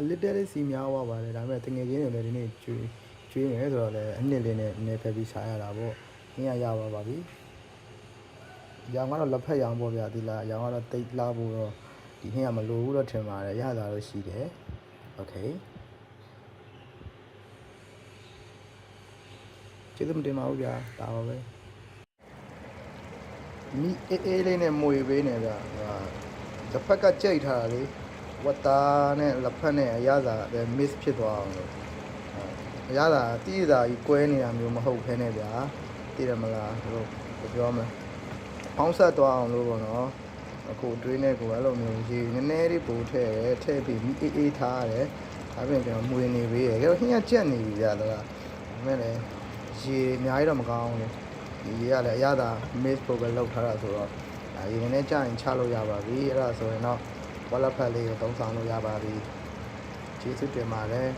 အလစ်တဲလေးစီများသွားပါတယ်ဒါပေမဲ့တငယ်ချင်းတွေလည်းဒီနေ့ကျွေးကျွေးမယ်ဆိုတော့လည်းအနှစ်လေးနဲ့နည်းဖက်ပြီးစားရတာပေါ့အင်းရရပါပါပြီရောင်ကတော့လက်ဖက်ရောင်ပေါ့ဗျာဒီလားရောင်ကတော့တိတ်လာဖို့တော့ဒီနေ့ကမလိုဘူးတော့ထင်ပါတယ်ရတာတော့ရှိတယ်โอเคကျေးဇူးမတင်ပါဘူးဗျာဒါပါပဲမီအေးအေးလေးနဲ့မွေပေးနေဗျာဟိုလက်ဖက်ကကြိတ်ထားတာလေ ဝတ်သားနဲ့လက်ဖက်နဲ့အရသာလည်း miss ဖြစ်သွားအောင်လို့အရသာတိရသာကြီးကွဲနေတာမျိုးမဟုတ်ခဲနဲ့ဗျာသိတယ်မလားတို့ဘယ်ပြောမလဲပေါင်းဆက်သွားအောင်လို့ပေါ့နော်အခုအတွင်းနဲ့ကိုအဲ့လိုမျိုးရေနည်းနည်းလေးပို့ထည့်တယ်ထည့်ပြီးမိအေးအေးထားရတယ်ဒါပြင်ကျွန်တော်မွေနေပေးရယ်ကျွန်တော်ဟင်းကကြက်နေပြီဗျာတော့ဒါပေမဲ့လည်းရေအများကြီးတော့မကောင်းဘူးလေဒီရေကလည်းအရသာ miss ဖို့ပဲလောက်ထားတာဆိုတော့ဒါရေနည်းနည်းကြာရင်ချလို့ရပါပြီအဲ့ဒါဆိုရင်တော့ ဝက်လက်ဖက်လေးကိုသုံးဆောင်လို့ရပါပြီကျေးဇူးတင်ပါတယ်